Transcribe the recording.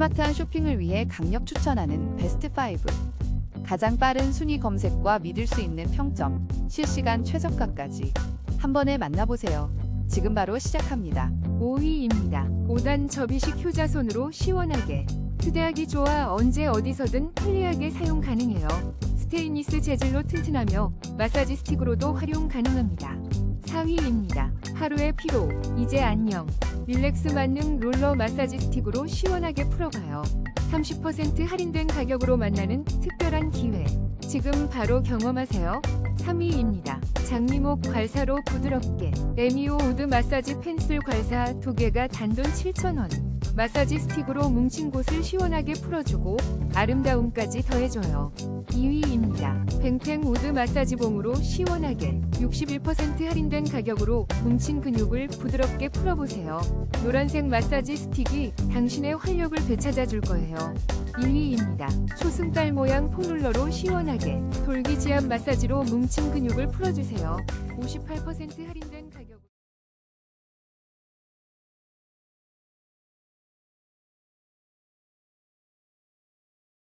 스마트한 쇼핑을 위해 강력 추천하는 베스트 5. 가장 빠른 순위 검색과 믿을 수 있는 평점, 실시간 최저가까지 한 번에 만나보세요. 지금 바로 시작합니다. 5위입니다. 5단 접이식 효자손으로 시원하게. 휴대하기 좋아 언제 어디서든 편리하게 사용 가능해요. 스테인리스 재질로 튼튼하며 마사지 스틱으로도 활용 가능합니다. 4위입니다. 하루의 피로, 이제 안녕. 릴렉스 만능 롤러 마사지 스틱으로 시원하게 풀어봐요. 30% 할인된 가격으로 만나는 특별한 기회. 지금 바로 경험하세요. 3위입니다. 장미목 괄사로 부드럽게 레미오 우드 마사지 펜슬 괄사 2개가 단돈 7,000원 마사지 스틱으로 뭉친 곳을 시원하게 풀어주고 아름다움까지 더해줘요 2위입니다. 팽팽 우드 마사지 봉으로 시원하게 61% 할인된 가격으로 뭉친 근육을 부드럽게 풀어보세요 노란색 마사지 스틱이 당신의 활력을 되찾아줄 거예요 1위입니다. 초승달 모양 폼롤러로 시원하게 돌기지압 마사지로 뭉친 근육을 풀어주세요. 58% 할인된 가격.